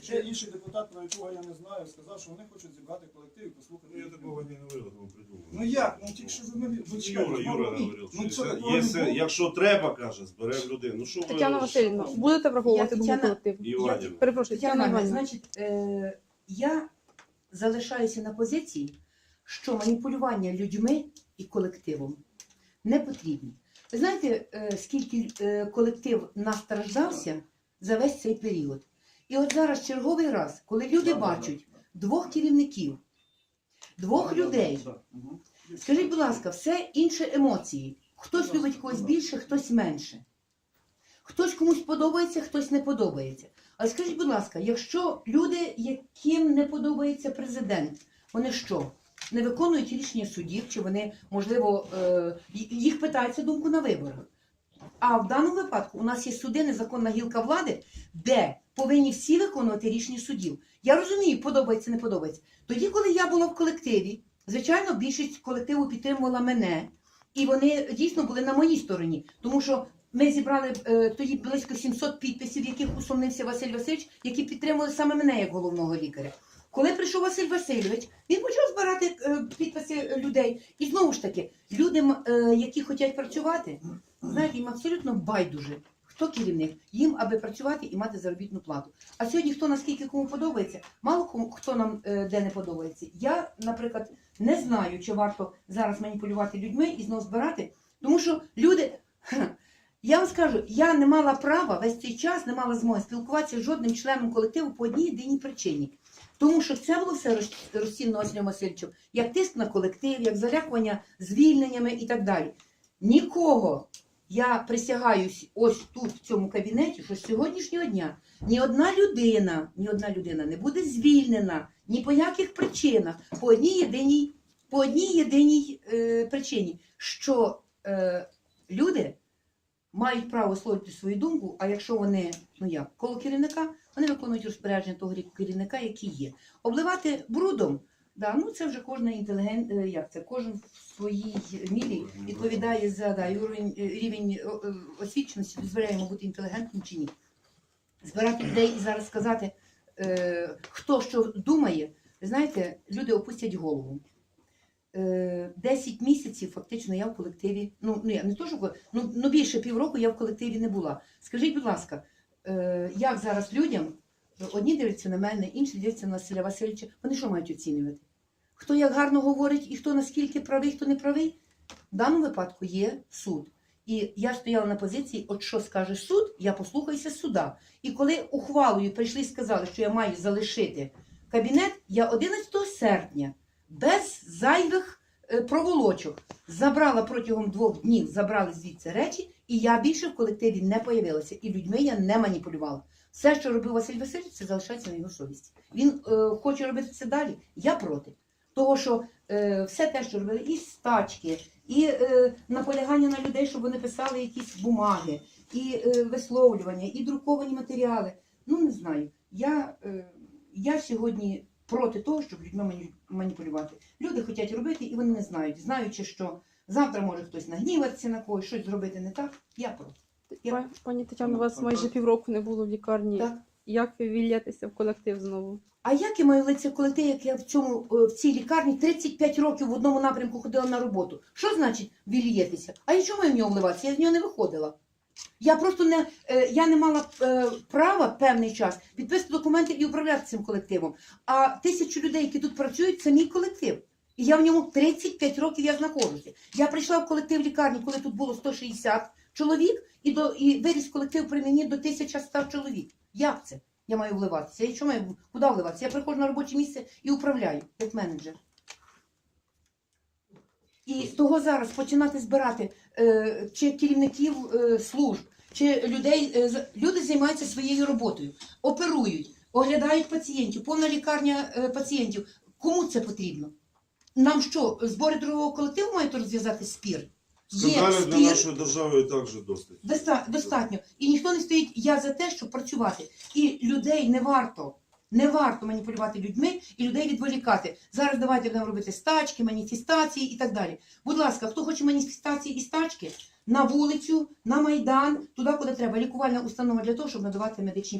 Ще інший депутат, про якого я не знаю, сказав, що вони хочуть зібрати колектив і послухати. Ну, я такого не говорил, этого придумал. Ну як? Ну тільки що журналіст. Ви чекайте, Юра, Юра говорив, Ну це якщо- якщо, якщо треба, каже, зберемо людей. Ну що ви- Тетяна Васильівна, будете враховувати Я думку? Іванівна. Перепрошую, Тетяна Іванівна, Іванівна. значить, е, я залишаюся на позиції, що маніпулювання людьми і колективом не потрібні. Ви знаєте, е, скільки е, колектив настраждався за весь цей період? І от зараз черговий раз, коли люди бачать двох керівників, двох людей. Скажіть, будь ласка, все інше емоції. Хтось любить когось більше, хтось менше. Хтось комусь подобається, хтось не подобається. Але скажіть, будь ласка, якщо люди, яким не подобається президент, вони що? Не виконують рішення судів, чи вони, можливо, е, їх питаються думку на виборах. А в даному випадку у нас є суди, незаконна гілка влади, де повинні всі виконувати рішення судів. Я розумію, подобається, не подобається. Тоді, коли я була в колективі, звичайно, більшість колективу підтримувала мене, і вони дійсно були на моїй стороні, тому що ми зібрали е, тоді близько 700 підписів, яких усумнився Василь Васильович, які підтримували саме мене як головного лікаря. Коли прийшов Василь Васильович, він почав збирати е, підписи людей. І знову ж таки, люди, е, які хочуть працювати, знаєте, їм абсолютно байдуже. Хто керівник? Їм, аби працювати і мати заробітну плату. А сьогодні хто наскільки кому подобається, мало кому хто нам е, де не подобається. Я, наприклад, не знаю, чи варто зараз маніпулювати людьми і знову збирати, тому що люди. Я вам скажу, я не мала права весь цей час, не мала змоги спілкуватися з жодним членом колективу по одній єдиній причині. Тому що це було все розцінно Василем Васильовичем, як тиск на колектив, як залякування звільненнями і так далі. Нікого я присягаюсь ось тут, в цьому кабінеті, що з сьогоднішнього дня ні одна людина, ні одна людина не буде звільнена ні по яких причинах, по одній єдиній, по одній єдиній е, причині, що е, люди мають право висловити свою думку, а якщо вони, ну як, коло керівника, вони виконують розпорядження того керівника, який є. Обливати брудом, да, ну це вже кожна інтелігент, е, як це, кожен в своїй мірі відповідає за да, рівень, е, рівень е, е, освіченості, дозволяє йому бути інтелігентним чи ні. Збирати людей і зараз сказати, е, хто що думає, ви знаєте, люди опустять голову. Е, 10 місяців фактично я в колективі. Ну, ну я не то, що ну, ну більше півроку я в колективі не була. Скажіть, будь ласка, е, як зараз людям, одні дивляться на мене, інші дивляться на Василя Васильовича, вони що мають оцінювати? Хто як гарно говорить і хто наскільки правий, хто не правий? В даному випадку є суд. І я стояла на позиції, от що скаже суд, я послухаюся суда. І коли ухвалою прийшли і сказали, що я маю залишити кабінет, я 11 серпня без зайвих е, проволочок забрала протягом двох днів, забрали звідси речі, і я більше в колективі не появилася. І людьми я не маніпулювала. Все, що робив Василь Васильович, це залишається на його совісті. Він е, хоче робити це далі. Я проти. Того, що е, все те, що робили, і стачки, і е, наполягання на людей, щоб вони писали якісь бумаги, і е, висловлювання, і друковані матеріали. Ну не знаю. Я, е, я сьогодні проти того, щоб людьми мані- маніпулювати. Люди хочуть робити, і вони не знають, знаючи, що завтра може хтось нагніватися на когось, щось зробити не так. Я проти. Я- Пані- Тетяно, у вас майже півроку не було в лікарні. Так. Як ви вільєтеся в колектив знову? А як я маю лице колектив, як я в цьому е, в цій лікарні 35 років в одному напрямку ходила на роботу? Що значить вільєтеся? А я чому в нього вливатися? Я з нього не виходила. Я просто не е, я не мала е, права певний час підписати документи і управляти цим колективом. А тисячу людей, які тут працюють, це мій колектив. І я в ньому 35 років я знаходжуся. Я прийшла в колектив лікарні, коли тут було 160 чоловік, і до і виріс колектив при мені до 1100 чоловік. Як це? Я маю вливатися. Я що маю куди вливатися? Я приходжу на робоче місце і управляю як менеджер. І того зараз починати збирати е, чи керівників е, служб, чи людей. Е, люди займаються своєю роботою, оперують, оглядають пацієнтів, повна лікарня е, пацієнтів. Кому це потрібно? Нам що, збори другого колективу мають розв'язати спір? Скандалів для спір. нашої держави і так же досить. Доста- достатньо. І ніхто не стоїть я за те, щоб працювати. І людей не варто. Не варто маніпулювати людьми і людей відволікати. Зараз давайте будемо робити стачки, маніфестації і так далі. Будь ласка, хто хоче маніфестації і стачки, на вулицю, на майдан, туди, куди треба. Лікувальна установа для того, щоб надавати медичні